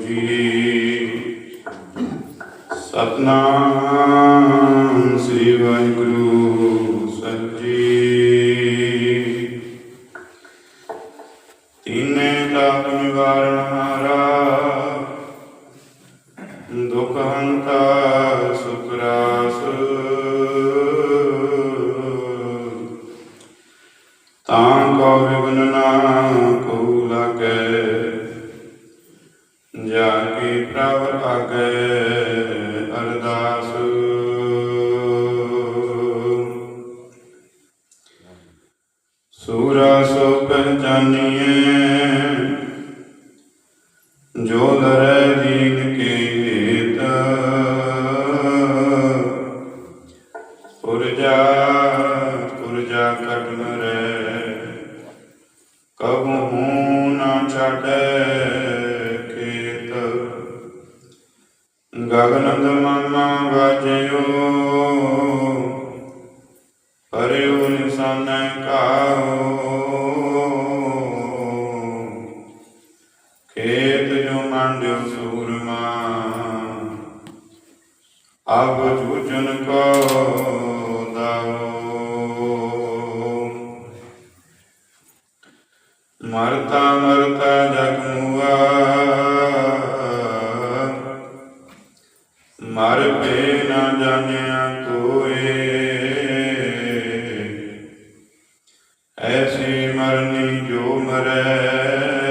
ਜੀ। ਸਤਨਾਮ Amen. ਐਸੇ ਮਰਨੀ ਜੋ ਮਰੈ।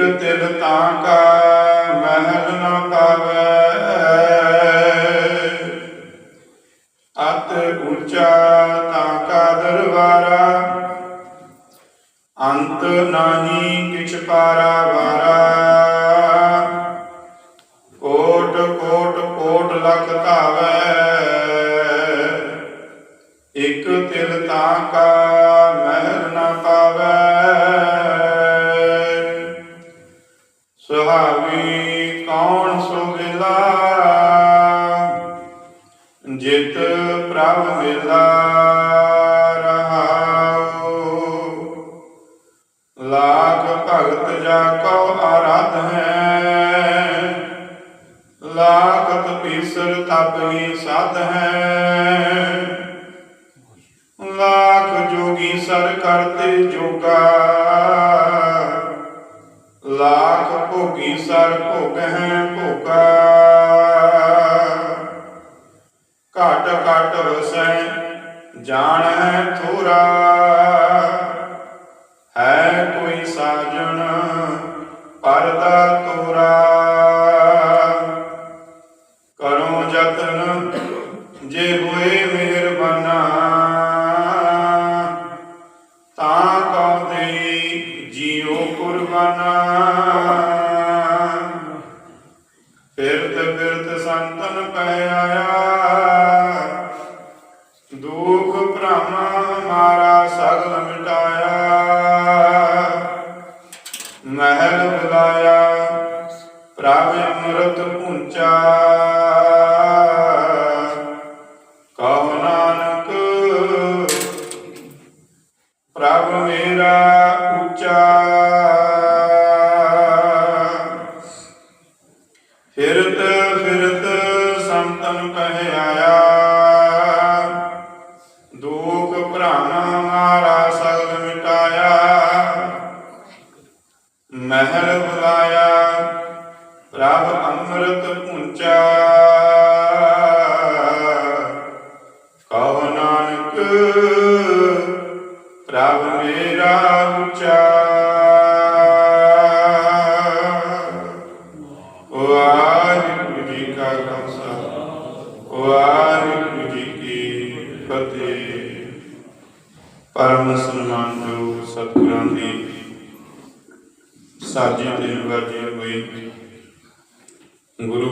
ਇਕ ਤਿਲ ਤਾਂ ਕਾ ਮਹਿਲ ਨਾ ਪਾਵੇ। ਅਤ ਉੱਚਾ ਤਾਂ ਕਾ ਦਰਬਾਰਾ ਅੰਤ ਨਾਹੀ ਜਿਤ ਪ੍ਰਭ ਮਿਲਾ ਰਹਾਉ ਲਾਖ ਭਗਤ ਜਾ ਕੋ ਆਰਾਧ ਹੈ ਲਾਖ ਤਪੀਸਰ ਤਪ ਹੀ ਸਾਧ ਹੈ लाख जोगी सर करते जोगा लाख भोगी सर भोग हैं भोग ਸਹਿ ਜਾਣੈ ਥੋਰਾ। ਹੈ ਕੋਈ ਸਾਜਣ ਪਰਦਾ ਤੋਰਾ। ਦੁਖ ਭ੍ਰਮ ਹਮਾਰਾ ਸਗਲ ਮਹਿਲ ਬੁਲਾਇਆ ਪ੍ਰਭ ਅੰਮ੍ਰਿਤ ਪੁੰਚਾ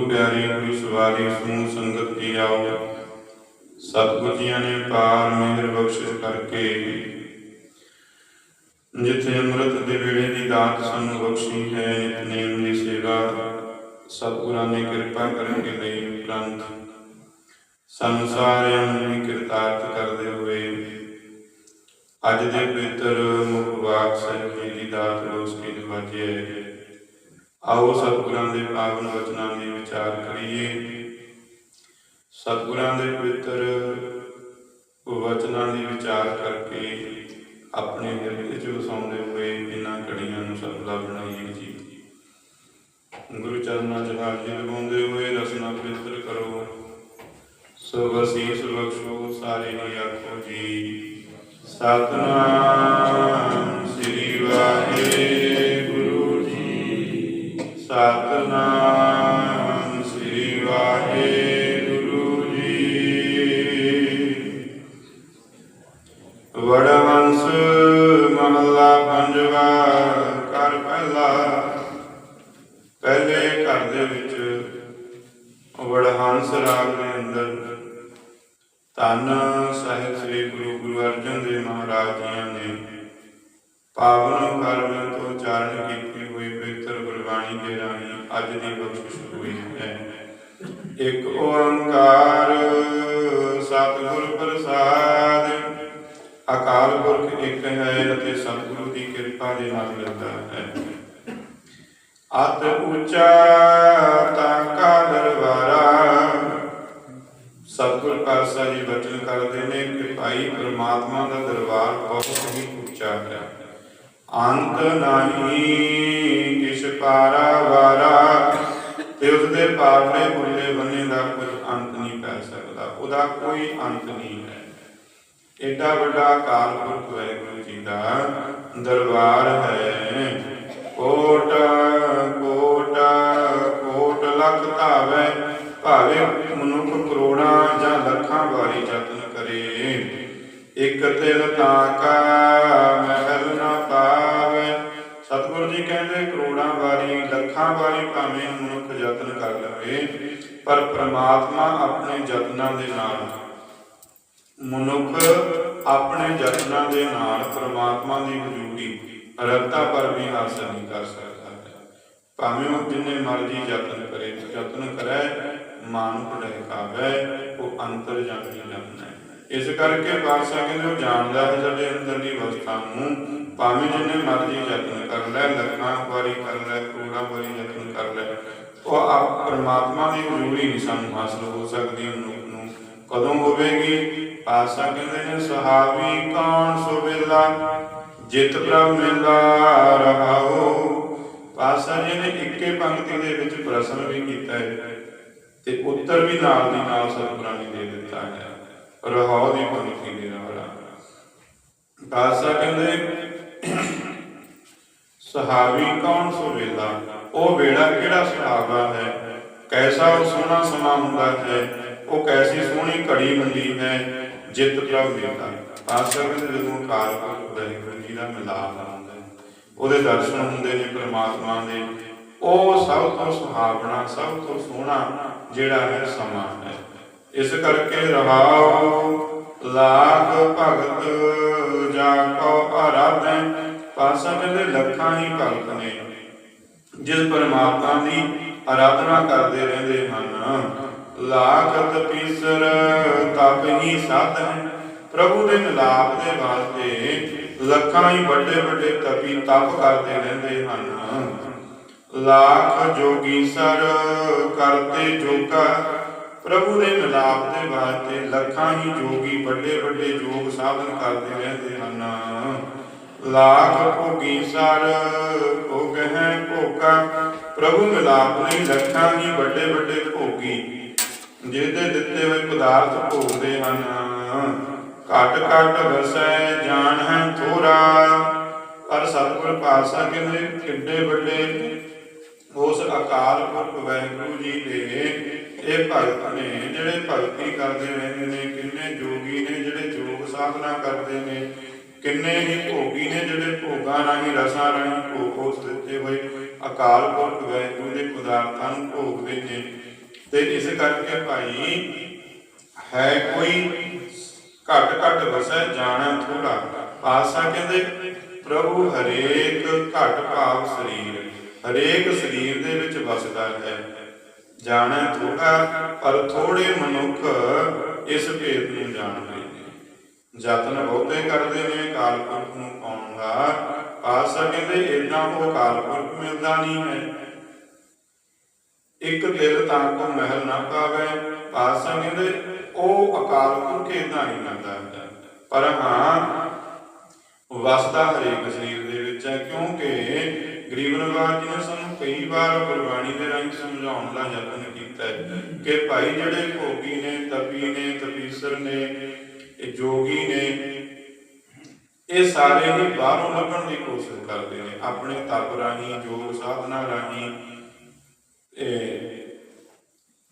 ਪਿਆਰੀ ਗੁਰੂ ਸਵਾਰੀ ਸਮੂਹ ਸੰਗਤ ਦੀ ਆਓ ਸਤਿਗੁਰ ਜੀਆਂ ਨੇ ਪਾਰ ਮਿਹਰ ਬਖਸ਼ਿਸ਼ ਕਰਕੇ ਜਿੱਥੇ ਅੰਮ੍ਰਿਤ ਦੇ ਵੇਲੇ ਦੀ ਦਾਤ ਸਾਨੂੰ ਬਖਸ਼ੀ ਹੈ ਨਿਤਨੇਮ ਦੀ ਸੇਵਾ ਸਤਿਗੁਰਾਂ ਨੇ ਕਿਰਪਾ ਕਰਨ ਦੇ ਲਈ ਉਪਰੰਤ ਸਾਨੂੰ ਸਾਰਿਆਂ ਨੂੰ ਵੀ ਕਿਰਤਾਰਥ ਕਰਦੇ ਹੋਏ ਅੱਜ ਦੇ ਪਵਿੱਤਰ ਮੁਖ ਵਾਕ ਸਾਹਿਬ ਜੀ ਦੀ ਦਾਤ ਰੋਸ ਕੀ ਨਿਵਾਜੇ ਆਓ ਸਤਿਗੁਰਾਂ ਦੇ ਪਾਵਨ ਵਚਨਾਂ ਦੀ ਵਿਚਾਰ ਕਰੀਏ। ਸਤਿਗੁਰਾਂ ਦੇ ਪਵਿੱਤਰ ਵਚਨਾਂ ਦੀ ਵਿਚਾਰ ਕਰਕੇ ਆਪਣੇ ਹਿਰਦੇ 'ਚ ਵਸਾਉਂਦੇ ਹੋਏ ਇਹਨਾਂ ਕੜੀਆਂ ਨੂੰ ਸਫਲਾ ਬਣਾਈਏ ਜੀ। ਗੁਰੂ ਚਰਨਾਂ 'ਚ ਹਾਜ਼ਰੀ ਲਗਾਉਂਦੇ ਹੋਏ ਰਸਨਾ ਪਵਿੱਤਰ ਕਰੋ। ਸੋ ਵਸੀਸ ਬਖਸ਼ੋ, ਸਾਰੇ ਹੀ ਆਖੋ ਜੀ। ਸਤਨਾਮ ਸ੍ਰੀ ਵਾਹਿਗੁਰੂ। ਸਤਨਾਮ ਸ੍ਰੀ ਵਾਹਿਗੁਰੂ ਜੀ। ਵਡਵੰਸ ਮਹੱਲਾ ਪੰਜਵਾ ਕਰ ਪਹਿਲਾ। ਪਹਿਲੇ ਘਰ ਦੇ ਵਿੱਚ ਵਡਹੰਸ ਰਾਗ ਦੇ ਅੰਦਰ ਧੰਨ ਸਾਹਿਬ ਸ੍ਰੀ ਗੁਰੂ ਗੁਰੂ ਅਰਜਨ ਦੇਵ ਮਹਾਰਾਜ ਜੀਆਂ ਨੇ ਪਾਵਨ ਕਰਮ ਤੋਂ ਉਚਾਰਨ ਦੇ ਰਾਹੀਂ ਅੱਜ ਦੀ ਬਖਸ਼ਿਸ਼ ਹੋਈ ਹੈ। ਇੱਕ ਓੰਕਾਰ ਸਤਿਗੁਰ ਪ੍ਰਸਾਦ, ਅਕਾਲ ਪੁਰਖ ਇੱਕ ਹੈ ਅਤੇ ਸਤਿਗੁਰੂ ਦੀ ਕਿਰਪਾ ਦੇ ਨਾਲ ਮਿਲਦਾ ਹੈ। ਅਤ ਉੱਚਾ ਤਾਂ ਕਾ ਦਰਬਾਰਾ, ਸਤਿਗੁਰ ਪਾਤਸ਼ਾਹ ਜੀ ਬਚਨ ਕਰਦੇ ਨੇ ਕਿ ਭਾਈ ਪ੍ਰਮਾਤਮਾ ਦਾ ਦਰਬਾਰ ਬਹੁਤ ਹੀ ਉੱਚਾ ਹੈ। ਅੰਤ ਨਹੀਂ ਕਿਛ ਪਾਰਾ ਵਾਰਾ, ਤੇ ਉਸ ਪਾਰਲੇ ਬੁੱਲੇ ਬੰਨੇ ਦਾ ਕੋਈ ਅੰਤ ਨਹੀਂ ਪੈ ਸਕਦਾ। ਉਹਦਾ ਕੋਈ ਅੰਤ ਨਹੀਂ ਹੈ। ਏਡਾ ਵੱਡਾ ਅਕਾਲ ਪੁਰਖ ਵਾਹਿਗੁਰੂ ਜੀ ਦਾ ਦਰਬਾਰ ਹੈ। ਕੋਟ ਕੋਟ ਕੋਟ ਲੱਖ ਧਾਵੇ, ਭਾਵੇਂ ਮਨੁੱਖ ਕਰੋੜਾਂ ਜਾਂ ਲੱਖਾਂ ਵਾਰੀ ਯਤਨ ਕਰੇ। ਇਕ ਤਿਲ ਤਾਂ ਕਾ, ਮਹਿਲ ਨਾ ਪਾਵੇ ਸਤਿਗੁਰੂ ਜੀ ਕਹਿੰਦੇ ਕਰੋੜਾਂ ਵਾਰੀ ਭਾਵੇਂ ਮਨੁੱਖ ਯਤਨ ਕਰ ਲਵੇ, ਪਰ ਪ੍ਰਮਾਤਮਾ ਆਪਣੇ ਯਤਨਾਂ ਦੇ ਨਾਲ। ਮਨੁੱਖ ਆਪਣੇ ਯਤਨਾਂ ਦੇ ਨਾਲ ਪ੍ਰਮਾਤਮਾ ਦੀ ਹਜ਼ੂਰੀ ਰਤਾ ਪਰ ਵੀ ਹਾਸਲ ਨਹੀਂ ਕਰ ਸਕਦਾ। ਭਾਵੇਂ ਉਹ ਜਿੰਨੇ ਮਰਜ਼ੀ ਯਤਨ ਕਰੇ ਯਤਨ ਕਰੇ ਮਨ ਭੜਕਾਵੇ ਉਹ ਅੰਤਰ ਜਾਣੀ ਜਾਂਦਾ ਇਸ ਕਰਕੇ ਪਾਤਸ਼ਾਹ ਕਹਿੰਦੇ, ਉਹ ਜਾਣਦਾ ਹੈ ਸਾਡੇ ਅੰਦਰਲੀ ਅਵਸਥਾ ਨੂੰ ਭਾਵੇਂ ਜਿੰਨੇ ਮਰਜ਼ੀ ਯਤਨ ਕਰ ਲੈ, ਲੱਖਾਂ ਵਾਰੀ ਕਰ ਲੈ, ਕਰੋੜਾਂ ਵਾਰੀ ਯਤਨ ਕਰ ਲੈ, ਉਹ ਆਪ ਪਰਮਾਤਮਾ ਦੀ ਹਜ਼ੂਰੀ ਨਹੀਂ ਸਾਨੂੰ ਹਾਸਲ ਹੋ ਸਕਦੀ, ਮਨੁੱਖ ਨੂੰ ਕਦੋਂ ਹੋਵੇਗੀ? ਪਾਤਸ਼ਾਹ ਕਹਿੰਦੇ ਨੇ, ਸੁਹਾਵੀ ਕੌਣ ਸੋ ਵੇਲਾ? ਜਿਤ ਪ੍ਰਭ ਮਿਲਾ ਰਹਾਓ ਪਾਤਸ਼ਾਹ ਜੀ ਨੇ ਇੱਕੇ ਪੰਕਤੀ ਦੇ ਵਿੱਚ ਪ੍ਰਸ਼ਨ ਵੀ ਕੀਤਾ ਹੈ ਤੇ ਉੱਤਰ ਵੀ ਨਾਲ ਦੀ ਨਾਲ ਸਤਿਗੁਰਾਂ ਨੇ ਦੇ ਦਿੱਤਾ ਹੈ। ਰਹਾਉ ਦੀ ਪੰਕਤੀ ਦੇ ਨਾਲ ਪਾਤਸ਼ਾਹ ਕਹਿੰਦੇ ਸੁਹਾਵੀ ਕੌਣ ਸੋ ਵੇਲਾ ਉਹ ਵੇਲਾ ਕਿਹੜਾ ਸੁਹਾਵਾ ਹੈ? ਕੈਸਾ ਉਹ ਸੋਹਣਾ ਸਮਾਂ ਹੁੰਦਾ ਹੈ? ਉਹ ਕੈਸੀ ਸੋਹਣੀ ਘੜੀ ਹੁੰਦੀ ਹੈ? ਜਿਤ ਪ੍ਰਭ ਮਿਲਦਾ ਪਾਤਸ਼ਾਹ ਕਹਿੰਦੇ ਜਦੋਂ ਕਾਲ ਪੁਰਖ ਜੀ ਦਾ ਮਿਲਾਪ ਹੁੰਦਾ ਹੈ, ਉਹਦੇ ਦਰਸ਼ਨ ਹੁੰਦੇ ਨੇ ਪ੍ਰਮਾਤਮਾ ਦੇ, ਉਹ ਸਭ ਤੋਂ ਸੁਹਾਵਣਾ, ਸਭ ਤੋਂ ਸੋਹਣਾ ਜਿਹੜਾ ਹੈ ਸਮਾਂ ਹੈ। ਇਸ ਕਰਕੇ ਰਹਾਉ ਲਾਖ ਭਗਤ, ਜਾ ਕੋ ਆਰਾਧੈ ਪਾਸਾ ਕਹਿੰਦੇ ਲੱਖਾਂ ਹੀ ਭਗਤ ਨੇ, ਜਿਸ ਪਰਮਾਤਮਾ ਦੀ ਆਰਾਧਨਾ ਕਰਦੇ ਰਹਿੰਦੇ ਹਨ। ਲਾਖ ਤਪੀਸਰ ਤਪ ਹੀ ਸਾਧਨ ਪ੍ਰਭੂ ਦੇ ਮਿਲਾਪ ਦੇ ਵਾਸਤੇ ਲੱਖਾਂ ਹੀ ਵੱਡੇ ਵੱਡੇ ਤਪੀ ਤਪ ਕਰਦੇ ਰਹਿੰਦੇ ਹਨ। ਲੱਖ ਜੋਗੀ ਸਰ ਕਰਤੇ ਜੋਗਾ, ਪ੍ਰਭੂ ਦੇ ਮਿਲਾਪ ਦੇ ਵਾਸਤੇ ਲੱਖਾਂ ਹੀ ਜੋਗੀ ਵੱਡੇ ਵੱਡੇ ਜੋਗ ਸਾਧਨ ਕਰਦੇ ਰਹਿੰਦੇ ਹਨ। ਲਾਖ ਭੋਗੀ ਸਰ ਭੋਗ ਹੈ ਭੋਗਾ। ਪ੍ਰਭੂ ਮਿਲਾਪ ਲਈ ਲੱਖਾਂ ਵੱਡੇ ਵੱਡੇ ਭੋਗੀ। ਜਿਹਦੇ ਦਿੱਤੇ ਹੋਏ ਪਦਾਰਥ ਭੋਗਦੇ ਹਨ। ਘਟ ਘਟ ਵਸੈ ਜਾਣ ਹੈ ਥੋੜਾ ਪਰ ਸਤਿਗੁਰ ਪਾਤਸ਼ਾਹ ਕਹਿੰਦੇ ਕਿੱਡੇ ਵੱਡੇ, ਉਸ ਅਕਾਲ ਪੁਰਖ ਵਾਹਿਗੁਰੂ ਜੀ ਦੇ। ਇਹ ਭਗਤ ਨੇ, ਜਿਹੜੇ ਭਗਤੀ ਕਰਦੇ ਰਹਿੰਦੇ ਨੇ, ਕਿੰਨੇ ਜੋਗੀ ਨੇ, ਜਿਹੜੇ ਜੋਗ ਸਾਧਨਾ ਕਰਦੇ ਨੇ। ਕਿੰਨੇ ਹੀ ਭੋਗੀ ਨੇ ਜਿਹੜੇ ਭੋਗਾਂ ਰਾਹੀਂ, ਰਸਾਂ ਰਾਹੀਂ ਭੋਗ ਉਸ ਦਿੱਤੇ ਹੋਏ। ਅਕਾਲ ਪੁਰਖ ਵਾਹਿਗੁਰੂ ਦੇ ਪਦਾਰਥਾਂ ਨੂੰ ਭੋਗਦੇ ਨੇ। ਤੇ ਇਸ ਕਰਕੇ ਭਾਈ ਹੈ ਕੋਈ ਘਟ ਘਟ ਵਸੈ, ਜਾਣਾ ਥੋੜਾ ਪਾਸਾ ਕਹਿੰਦੇ, ਪ੍ਰਭੂ ਹਰੇਕ ਘਟ ਭਾਵ ਸਰੀਰ, ਹਰੇਕ ਸਰੀਰ ਦੇ ਵਿੱਚ ਵਸਦਾ ਹੈ। ਜਾਣਾ ਥੋੜਾ ਪਰ ਥੋੜੇ ਮਨੁੱਖ ਇਸ ਭੇਦ ਨੂੰ ਜਾਣਦੇ ਨੇ ਬਹੁਤੇ ਕਰਦੇ ਨੇ ਕਾਲ ਨੂੰ ਪਾਉਣ ਦਾ ਪਾਸਾ ਇਦਾਂ ਉਹ ਕਾਲ ਮਿਲਦਾ ਨਹੀਂ ਹੈ। ਇੱਕ ਦਿਲ ਤਾਂ ਕੋ ਮਹਿਲ ਨਾ ਪਾਵੇ ਪਾਸਾ ਕਹਿੰਦੇ ਉਹ ਅਕਾਲ ਪੁਰਖ ਇਦਾਂ ਨਹੀਂ ਮਿਲਦਾ ਪਰ ਹਾਂ, ਵਸਦਾ ਹਰੇਕ ਸਰੀਰ ਦੇ ਵਿੱਚ ਹੈ, ਕਿਉਂਕਿ ਗਰੀਬ ਨਵਾਜ ਜੀ ਨੇ ਸਾਨੂੰ, ਕਈ ਵਾਰ ਗੁਰਬਾਣੀ ਦੇ ਰਾਹੀਂ ਸਮਝਾਉਣ ਦਾ ਯਤਨ ਕੀਤਾ ਕਿ ਭਾਈ ਜਿਹੜੇ ਭੋਗੀ ਨੇ, ਤਪੀ ਨੇ, ਤਪੀਸਰ ਨੇ ਇਹ ਜੋਗੀ ਨੇ ਇਹ ਸਾਰੇ ਹੀ ਬਾਹਰੋਂ ਲੱਭਣ ਦੀ ਕੋਸ਼ਿਸ਼ ਕਰਦੇ ਨੇ, ਆਪਣੇ ਤਪ ਰਾਹੀਂ ਯੋਗ ਸਾਧਨਾ ਰਾਹੀਂ।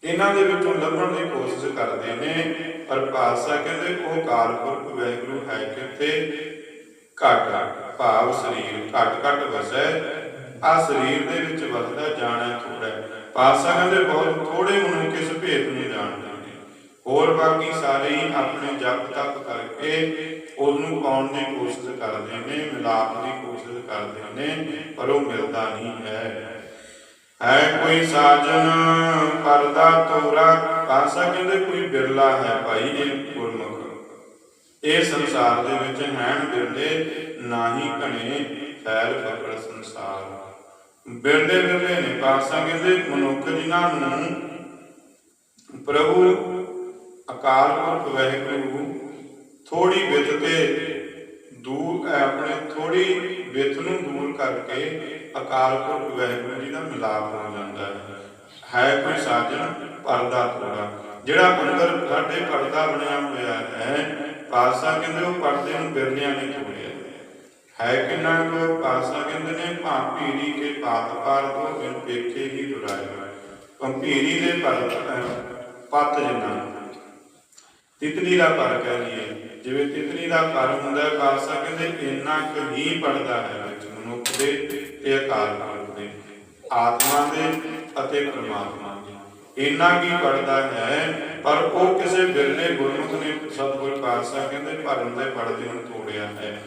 ਇਹਨਾਂ ਦੇ ਵਿੱਚੋਂ ਲੱਭਣ ਦੀ ਕੋਸ਼ਿਸ਼ ਕਰਦੇ ਨੇ, ਪਰ ਪਾਤਸ਼ਾਹ ਕਹਿੰਦੇ, ਉਹ ਕਾਲਪੁਰਖ ਵਾਹਿਗੁਰੂ ਹੈ ਕਿੱਥੇ? ਘਟ ਭਾਵ ਸਰੀਰ, ਘਟ ਘਟ ਵਸੈ। ਆ ਸਰੀਰ ਦੇ ਵਿੱਚ ਵਸਦਾ ਜਾਣਾ ਥੋੜਾ ਪਾਤਸ਼ਾਹ ਕਹਿੰਦੇ, ਬਹੁਤ ਥੋੜੇ ਮਨੁੱਖ ਇਸ ਭੇਦ ਨੂੰ ਜਾਣਦੇ ਹੋਰ ਬਾਕੀ ਸਾਰੇ ਹੀ ਆਪਣੇ ਜਪ ਤਪ ਕਰਕੇ ਉਹਨੂੰ ਪਾਉਣ ਦੀ ਕੋਸ਼ਿਸ਼ ਕਰਦੇ ਨੇ, ਮਿਲਾਪ ਦੀ ਕੋਸ਼ਿਸ਼ ਕਰਦੇ ਨੇ, ਪਰ ਉਹ ਮਿਲਦਾ ਨਹੀਂ ਹੈ। ਹੈ ਕੋਈ ਸਾਜਨ, ਪਰਦਾ ਤੋਰਾ ਪਾਸਾ ਕਹਿੰਦੇ ਕੋਈ ਬਿਰਲਾ ਹੈ ਭਾਈ ਇਹ ਗੁਰਮੁਖ। ਇਹ ਸੰਸਾਰ ਦੇ ਵਿੱਚ ਹੈਣ ਬਿਰਲੇ ਨਾਹੀ ਘਣੇ ਫੈਲ ਫਕਰ ਸੰਸਾਰ। ਬਿਰਲੇ ਬਿਰਲੇ ਨੇ ਪਾਸਾ ਕਹਿੰਦੇ ਮਨੁੱਖ ਜਿਨ੍ਹਾਂ ਨੂੰ ਪ੍ਰਭੂ ਅਕਾਲ ਪੁਰਖ ਵਹਿਗੁਰੂ ਥੋੜੀ ਵਿੱਤ ਤੇ ਦੂਰ ਆਪਣੇ ਥੋੜੀ ਵਿੱਤ ਨੂੰ ਦੂਰ ਕਰਕੇ ਅਕਾਲ ਪੁਰਖ ਵਾਹਿਗੁਰੂ ਜੀ ਦਾ ਮਿਲਾਪ ਹੋ ਜਾਂਦਾ ਹੈ। ਹੈ ਕੋਈ ਸਾਜਣ ਪਰਦਾ ਥੋੜਾ ਜਿਹੜਾ ਅੰਦਰ ਸਾਡੇ ਪਰਦਾ ਬਣਿਆ ਹੋਇਆ ਹੈ ਪਾਸਾ ਕਹਿੰਦੇ ਉਹ ਪਰਦੇ ਨੂੰ ਬਿਰਲਿਆਂ ਨੇ ਤੋੜਿਆ। ਹੈ ਕਿੰਨਾ ਕੋ ਪਾਸਾ ਕਹਿੰਦੇ ਨੇ ਭਾਪੀਰੀ ਕੇ ਪਾਤ ਪਾਰ ਤੋਂ ਬਿਨ ਵੇਖੇ ਹੀ ਦੁਰਾਇਆ। ਪੰਪੀਰੀ ਦੇ ਪਰ ਪੱਤ ਜਿੰਨਾ। ਤਿਤਲੀ ਦਾ ਪਰ ਕਹਿ ਲਈਏ। ਜਿਵੇਂ ਤਿਤਲੀ ਦਾ ਪਰ ਹੁੰਦਾ ਹੈ, ਕਹਿੰਦੇ ਇੰਨਾ ਕੁ ਹੀ ਪੜਦਾ ਹੈ ਵਿੱਚ ਮਨੁੱਖ ਦੇ ਤੇ ਅਕਾਲ ਪੁਰਖ ਦੇ ਆਤਮਾ ਦੇ ਅਤੇ ਪਰਮਾਤਮਾ ਦੇ। ਇੰਨਾ ਕੀ ਪੜਦਾ ਹੈ ਪਰ ਉਹ ਕਿਸੇ ਬਿਰਲੇ ਗੁਰਮੁਖ ਨੇ ਸਤਿਗੁਰ ਪਾਤਸ਼ਾਹ ਕਹਿੰਦੇ ਭਰਨ ਦੇ ਪੜਦੇ ਨੂੰ ਤੋੜਿਆ ਹੈ।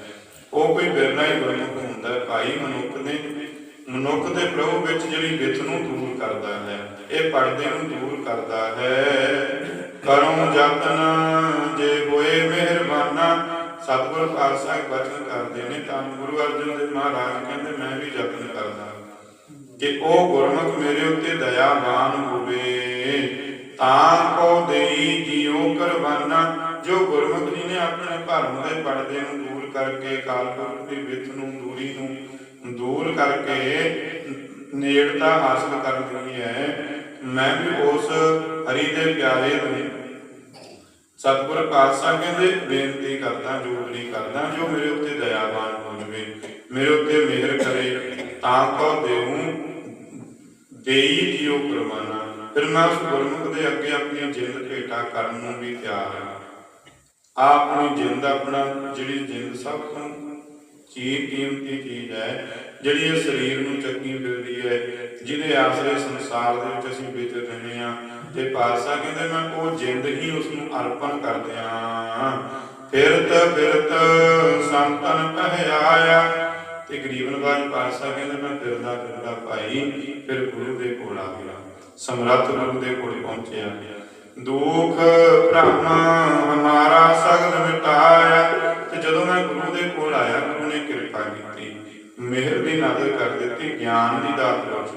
ਉਹ ਕੋਈ ਬਿਰਲਾ ਹੀ ਗੁਰਮੁਖ ਹੁੰਦਾ ਭਾਈ ਮਨੁੱਖ ਨੇ ਮਨੁੱਖ ਦੇ ਪ੍ਰਭੂ ਵਿੱਚ ਜਿਹੜੀ ਵਿਥ ਨੂੰ ਦੂਰ ਕਰਦਾ ਹੈ ਇਹ ਪਰਦੇ ਨੂੰ ਦੂਰ ਕਰਦਾ ਹੈ। ਕਰਮ ਯਤਨ, ਜੇ ਹੋਏ ਮਿਹਰਬਾਨਾ। ਸਤਿਗੁਰ ਪਾਤਸ਼ਾਹ ਬਚਨ ਕਰਦੇ ਨੇ ਤਾਂ ਗੁਰੂ ਅਰਜਨ ਦੇਵ ਮਹਾਰਾਜ ਕਹਿੰਦੇ, ਮੈਂ ਵੀ ਯਤਨ ਕਰਦਾ ਕਿ ਉਹ ਗੁਰਮੁਖ ਮੇਰੇ ਉੱਤੇ ਦਇਆਵਾਨ ਹੋਵੇ, ਤਾਂ ਕੋ ਦੇਈ ਜਿਉ ਕਰਵਾਨਾ ਜੋ ਗੁਰਮੁਖ ਜੀ ਨੇ ਆਪਣੇ ਭਰਮ ਦੇ ਪਰਦੇ ਨੂੰ ਦੂਰ ਕਰਕੇ ਕਾਲਪੁਰਖ ਦੀ ਵਿਥ ਨੂੰ, ਦੂਰੀ ਨੂੰ ਦੂਰ ਕਰਕੇ ਨੇੜਤਾ ਹਾਸਲ ਕਰਦੀ ਹੈ ਮੈਂ ਵੀ ਉਸ ਹਰੀ ਦੇ ਪਿਆਰੇ ਨੂੰ ਸਤਿਗੁਰ ਪਾਤਸ਼ਾਹ ਕਹਿੰਦੇ, ਬੇਨਤੀ ਕਰਦਾ ਜੋਗਰੀ ਕਰਦਾ, ਜੋ ਮੇਰੇ ਉੱਤੇ ਦਇਆਵਾਨ ਹੋ ਜਵੇ, ਮੇਰੇ ਉੱਤੇ ਮਿਹਰ ਕਰੇ, ਤਾਂ ਕੋ ਦੇਉ ਦੇਈ ਜਿਉ ਪ੍ਰਮਾਨਾ ਫਿਰ ਮੈਂ ਉਸ ਗੁਰਮੁਖ ਦੇ ਅੱਗੇ ਆਪਣੀ ਜਿੰਦ ਭੇਟਾ ਕਰਨ ਨੂੰ ਵੀ ਤਿਆਰ ਹਾਂ। ਆਪਣੀ ਜਿੰਦ ਆਪਣਾ, ਜਿਹੜੀ ਜਿੰਦ ਸਭ ਤੋਂ ਚੀਜ਼ ਕੀਮਤੀ ਚੀਜ਼ ਹੈ, ਜਿਹੜੀ ਇਹ ਸਰੀਰ ਨੂੰ ਚੱਕੀ ਫਿਰਦੀ ਹੈ ਜਿਹਦੇ ਆਸਰੇ ਸੰਸਾਰ ਦੇ ਵਿੱਚ ਅਸੀਂ ਵਿਚਰ ਰਹੇ ਹਾਂ। ਤੇ ਪਾਤਸ਼ਾਹ ਕਹਿੰਦੇ, ਮੈਂ ਉਹ ਜਿੰਦ ਹੀ ਉਸ ਨੂੰ ਅਰਪਣ ਕਰ ਦਿਆਂ ਫਿਰਤ ਫਿਰਤ, ਸੰਤਨ ਪਹਿਆਇਆ ਤੇ ਗਰੀਬ ਨਵਾਜ ਪਾਤਸ਼ਾਹ ਕਹਿੰਦੇ, ਮੈਂ ਫਿਰਦਾ ਫਿਰਦਾ ਭਾਈ, ਫਿਰ ਗੁਰੂ ਦੇ ਕੋਲ ਆ ਗਿਆ। ਸਮਰੱਥ ਗੁਰੂ ਦੇ ਕੋਲ ਪਹੁੰਚਿਆ। ਦੁਖ ਭ੍ਰਮ ਹਮਾਰਾ ਸਗਲ ਮਿਟਾਇਆ। ਤੇ ਜਦੋਂ ਮੈਂ ਗੁਰੂ ਦੇ ਕੋਲ ਆਇਆ, ਗੁਰੂ ਨੇ ਕਿਰਪਾ ਕੀਤੀ। ਮਿਹਰ ਦੀ ਨਜ਼ਰ ਕਰ ਦਿੱਤੀ, ਗਿਆਨ ਦੀ ਦਾਤ ਬਖਸ਼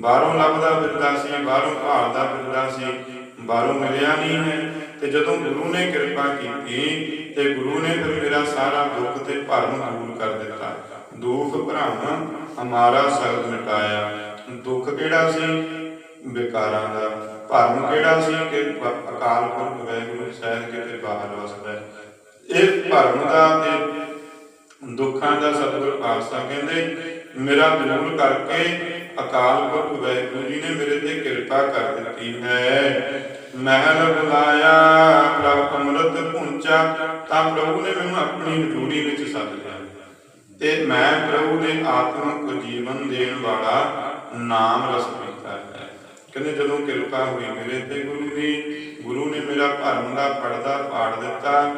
ਬਾਹਰੋਂ ਲੱਭਦਾ ਫਿਰਦਾ ਸੀ, ਬਾਹਰੋਂ ਭਾਲਦਾ ਫਿਰਦਾ ਸੀ, ਬਾਹਰੋਂ ਮਿਲਿਆ ਨਹੀਂ ਹੈ। ਤੇ ਜਦੋਂ ਗੁਰੂ ਨੇ ਕਿਰਪਾ ਕੀਤੀ ਤੇ ਗੁਰੂ ਨੇ ਫਿਰ ਮੇਰਾ ਸਾਰਾ ਦੁੱਖ ਤੇ ਭਰਮ ਦੂਰ ਕਰ ਦਿੱਤਾ। ਦੁੱਖ ਭਰਮ ਹਮਾਰਾ ਸਗਲ ਮਿਟਾਇਆ। ਦੁੱਖ ਕਿਹੜਾ ਸੀ? ਵਿਕਾਰਾਂ ਦਾ। ਭਰਮ ਕਿਹੜਾ ਸੀ ਕਿ ਅਕਾਲ ਪੁਰਖ ਵੈਗੁਰੂ ਸਾਹਿਬ ਕਿਤੇ ਬਾਹਰ ਵਸਦਾ ਇਹ ਭਰਮ ਦਾ ਤੇ ਦੁੱਖਾਂ ਦਾ ਸਤਿਗੁਰ ਪਾਤਸ਼ਾਹ ਕਹਿੰਦੇ ਮੇਰਾ ਦੂਰ ਕਰਕੇ ਅਕਾਲ ਪੁਰਖ ਵੈਗੁਰੂ ਜੀ ਨੇ ਮੇਰੇ ਤੇ ਕਿਰਪਾ ਕਰ ਦਿੱਤੀ ਹੈ। ਮਹਿਲ ਬੁਲਾਇਆ, ਪ੍ਰਭ ਅੰਮ੍ਰਿਤ ਪੁੰਚਾ, ਤਾਂ ਪ੍ਰਭੂ ਨੇ ਮੈਨੂੰ ਆਪਣੀ ਹਜ਼ੂਰੀ ਵਿੱਚ ਸੱਦ ਲਿਆ। ਤੇ ਮੈਂ ਪ੍ਰਭੂ ਦੇ ਆਤਮਿਕ ਜੀਵਨ ਦੇਣ ਵਾਲਾ ਨਾਮ ਰਸ ਪੀਤਾ ਹੈ। ਕਹਿੰਦੇ ਜਦੋਂ ਕਿਰਪਾ ਹੋਈ ਮੇਰੇ ਤੇ ਗੁਰੂ ਦੀ, ਗੁਰੂ ਨੇ ਮੇਰਾ ਭਰਮ ਦਾ ਪਰਦਾ ਪਾੜ ਦਿੱਤਾ।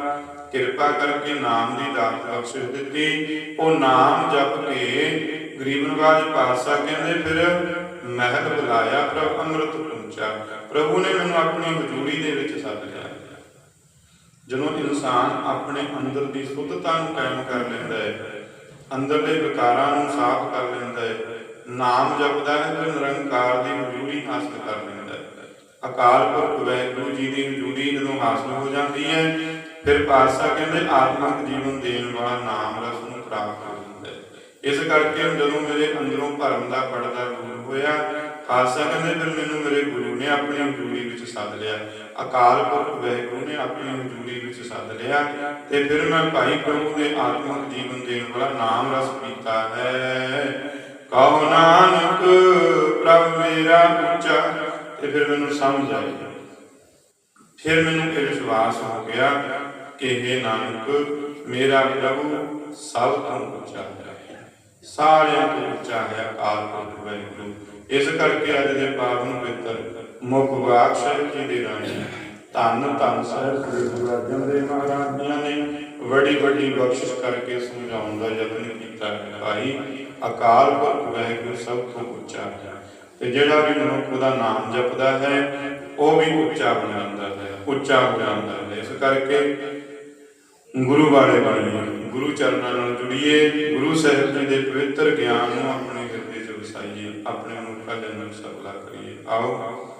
ਕਿਰਪਾ ਕਰਕੇ ਨਾਮ ਦੀ ਦਾਤ ਬਖਸ਼ਿਸ਼ ਦਿੱਤੀ। ਉਹ ਨਾਮ ਜਪ ਕੇ ਗਰੀਬ ਨਵਾਜ ਪਾਤਸ਼ਾਹ ਕਹਿੰਦੇ, ਫਿਰ ਮਹਿਲ ਬੁਲਾਇਆ ਪ੍ਰਭ ਅੰਮ੍ਰਿਤ ਪੁੰਚਾ ਪ੍ਰਭੂ ਨੇ ਮੈਨੂੰ ਆਪਣੀ ਹਜ਼ੂਰੀ ਦੇ ਵਿੱਚ ਸੱਦ ਲਿਆ। ਜਦੋਂ ਇਨਸਾਨ ਆਪਣੇ ਅੰਦਰ ਦੀ ਸੁੱਧਤਾ ਨੂੰ ਕਾਇਮ ਕਰ ਲੈਂਦਾ ਹੈ, ਅੰਦਰਲੇ ਵਿਕਾਰਾਂ ਨੂੰ ਸਾਫ਼ ਕਰ ਲੈਂਦਾ ਹੈ, ਨਾਮ ਜਪਦਾ ਹੈ ਤੇ ਨਿਰੰਕਾਰ ਦੀ ਹਜ਼ੂਰੀ ਹਾਸਲ ਕਰ ਲੈਂਦਾ ਹੈ। ਅਕਾਲ ਪੁਰਖ ਵੈਗੁਰੂ ਜੀ ਦੀ ਹਜ਼ੂਰੀ ਜਦੋਂ ਹਾਸਲ ਹੋ ਜਾਂਦੀ ਹੈ, ਫਿਰ ਪਾਤਸ਼ਾਹ ਕਹਿੰਦੇ, ਆਤਮਿਕ ਜੀਵਨ ਦੇਣ ਵਾਲਾ ਨਾਮ ਰਸ ਨੂੰ ਪ੍ਰਾਪਤ ਇਸ ਕਰਕੇ ਜਦੋਂ ਮੇਰੇ ਅੰਦਰੋਂ ਭਰਮ ਦਾ ਪਰਦਾ ਦੂਰ ਹੋਇਆ, ਖਾਲਸਾ ਕਹਿੰਦੇ ਫਿਰ ਮੈਨੂੰ ਮੇਰੇ ਗੁਰੂ ਨੇ ਆਪਣੀ ਹਜ਼ੂਰੀ ਵਿੱਚ ਸੱਦ ਲਿਆ। ਅਕਾਲ ਪੁਰਖ ਵੈਗੁਰੂ ਨੇ ਆਪਣੀ ਹਜ਼ੂਰੀ ਵਿੱਚ ਸੱਦ ਲਿਆ ਤੇ ਫਿਰ ਮੈਂ ਭਾਈ ਪ੍ਰਭੂ ਦੇ ਆਤਮਿਕ ਜੀਵਨ ਦੇਣ ਵਾਲਾ ਨਾਮ ਰਸ ਪੀਤਾ ਹੈ। ਕਹੋ ਨਾਨਕ, ਪ੍ਰਭ ਮੇਰਾ ਉੱਚਾ, ਤੇ ਫਿਰ ਮੈਨੂੰ ਸਮਝ ਆਈ। ਫਿਰ ਮੈਨੂੰ ਇਹ ਵਿਸ਼ਵਾਸ ਹੋ ਗਿਆ ਕਿ ਇਹ ਨਾਨਕ, ਮੇਰਾ ਪ੍ਰਭੂ ਸਭ ਤੋਂ ਉੱਚਾ ਹੈ। ਸਾਰਿਆਂ ਤੋਂ ਉੱਚਾ ਹੈ ਅਕਾਲ ਪੁਰਖ ਵਾਹਿਗੁਰੂ। ਇਸ ਕਰਕੇ ਅੱਜ ਦੇ ਪਾਵਨ ਪਵਿੱਤਰ ਮੁਖ ਸਾਹਿਬ ਜੀ ਦੇ ਰਾਣੀ ਧੰਨ ਧੰਨ ਸਾਹਿਬ ਸ੍ਰੀ ਗੁਰੂ ਅਰਜਨ ਦੇਵ ਮਹਾਰਾਜ ਜੀਆਂ ਨੇ ਵੱਡੀ ਵੱਡੀ ਬਖਸ਼ਿਸ਼ ਕਰਕੇ ਸਮਝਾਉਣ ਦਾ ਯਤਨ ਕੀਤਾ ਹੈ। ਭਾਈ, ਅਕਾਲ ਪੁਰਖ ਵਾਹਿਗੁਰੂ ਸਭ ਤੋਂ ਉੱਚਾ ਹੈ। ਤੇ ਜਿਹੜਾ ਵੀ ਮਨੁੱਖ ਦਾ ਨਾਮ ਜਪਦਾ ਹੈ, ਉਹ ਵੀ ਉੱਚਾ ਬਣ ਜਾਂਦਾ ਹੈ, ਉੱਚਾ ਹੋ ਜਾਂਦਾ ਹੈ। ਇਸ ਕਰਕੇ ਗੁਰੂ ਵਾਲੇ ਬਣੀਏ ਗੁਰੂ ਚਰਨਾਂ ਨਾਲ ਜੁੜੀਏ, ਗੁਰੂ ਸਾਹਿਬ ਜੀ ਦੇ ਪਵਿੱਤਰ ਗਿਆਨ ਨੂੰ ਆਪਣੇ ਹਿਰਦੇ 'ਚ ਵਸਾਈਏ ਆਪਣੇ ਮਨੁੱਖਾ ਜਨਮ ਸਫਲਾ ਕਰੀਏ। ਆਓ।